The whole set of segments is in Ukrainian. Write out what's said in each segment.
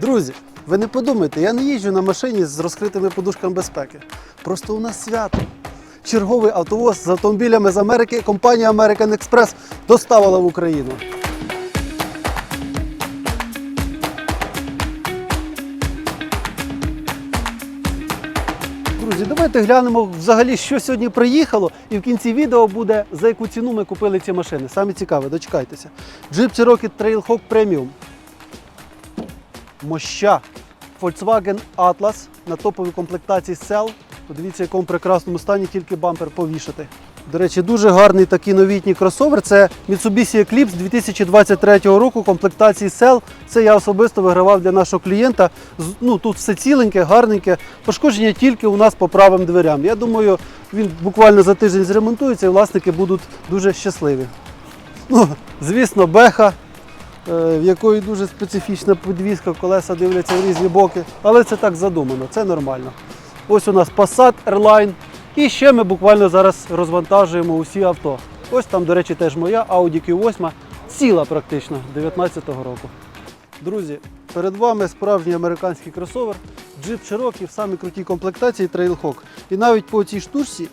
Друзі, ви не подумайте, я не їжджу на машині з розкритими подушками безпеки. Просто у нас свято. Черговий автовоз з автомобілями з Америки компанія American Express доставила в Україну. Друзі, давайте глянемо взагалі, що сьогодні приїхало, і в кінці відео буде за яку ціну ми купили ці машини. Саме цікаве, дочекайтеся. Jeep Cherokee Trailhawk Premium. Моща. Volkswagen Atlas на топовій комплектації Cell. Подивіться, в якому прекрасному стані тільки бампер повішати. До речі, дуже гарний такий новітній кросовер. Це Mitsubishi Eclipse 2023 року комплектації Cell. Це я особисто вигравав для нашого клієнта. Ну, тут все ціленьке, гарненьке. Пошкодження тільки у нас по правим дверям. Я думаю, він буквально за тиждень зремонтується і власники будуть дуже щасливі. Ну, звісно, беха, в якої дуже специфічна підвізка, колеса дивляться в різні боки, але це так задумано, це нормально. Ось у нас Passat Airline. І ще ми буквально зараз розвантажуємо усі авто. Ось там, до речі, теж моя Audi Q8, ціла практично 19-го року. Друзі, перед вами справжній американський кросовер Jeep Cherokee в самій крутій комплектації Trailhawk. І навіть по цій штучці,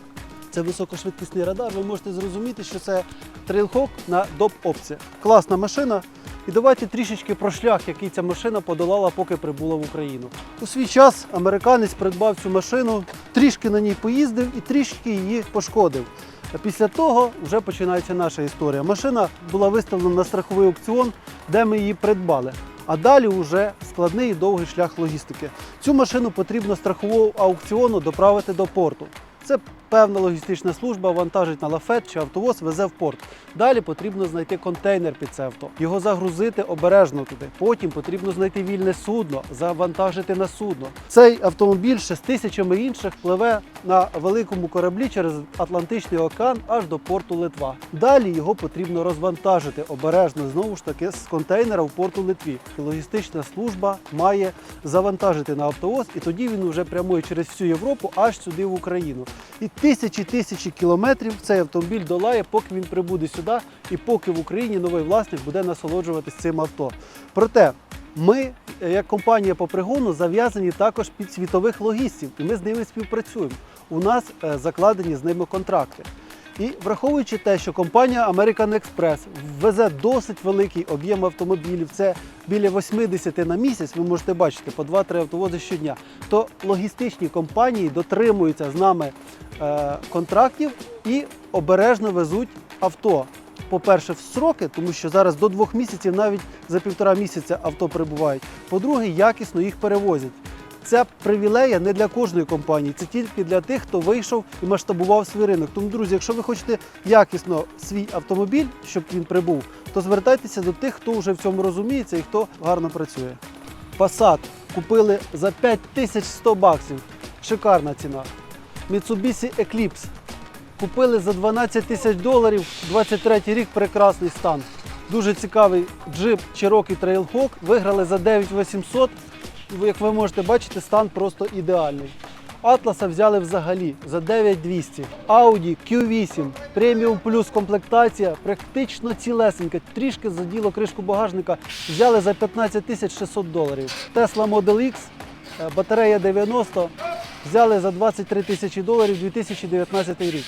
це високошвидкісний радар, ви можете зрозуміти, що це Trailhawk на доп опція. Класна машина. І давайте трішечки про шлях, який ця машина подолала, поки прибула в Україну. У свій час американець придбав цю машину, трішки на ній поїздив і трішки її пошкодив. А Після того вже починається наша історія. Машина була виставлена на страховий аукціон, де ми її придбали. А далі вже складний і довгий шлях логістики. Цю машину потрібно страхового аукціону доправити до порту. Це певна логістична служба вантажить на лафет чи автовоз, везе в порт. Далі потрібно знайти контейнер під це авто, його загрузити обережно туди. Потім потрібно знайти вільне судно, завантажити на судно. Цей автомобіль ще з тисячами інших пливе на великому кораблі через Атлантичний океан аж до порту Литва. Далі його потрібно розвантажити обережно знову ж таки з контейнера в порту Литві. Логістична служба має завантажити на автовоз, і тоді він вже прямує через всю Європу аж сюди в Україну. І тисячі тисячі кілометрів цей автомобіль долає, поки він прибуде сюди, і поки в Україні новий власник буде насолоджуватись цим авто. Проте ми, е, як компанія по пригону, зав'язані також під світових логістів, і ми з ними співпрацюємо. У нас е, закладені з ними контракти. І враховуючи те, що компанія American Express везе досить великий об'єм автомобілів, це біля 80 на місяць, ви можете бачити по 2-3 автовози щодня, то логістичні компанії дотримуються з нами е, контрактів і обережно везуть авто. По-перше, в строки, тому що зараз до двох місяців, навіть за півтора місяця авто прибувають. По-друге, якісно їх перевозять. Ця привілея не для кожної компанії, це тільки для тих, хто вийшов і масштабував свій ринок. Тому, друзі, якщо ви хочете якісно свій автомобіль, щоб він прибув, то звертайтеся до тих, хто вже в цьому розуміється і хто гарно працює. Passat купили за 5100 баксів. Шикарна ціна. Mitsubishi Eclipse купили за 12 тисяч доларів. 23 рік прекрасний стан. Дуже цікавий джип Cherokee Trailhawk. Виграли за 9800. Як ви можете бачити, стан просто ідеальний. Атласа взяли взагалі за 9200. Audi Q8 Premium Plus комплектація практично цілесенька. Трішки заділо кришку багажника. Взяли за 15 600 доларів. Tesla Model X, е, батарея 90. Взяли за 23 тисячі доларів 2019 рік.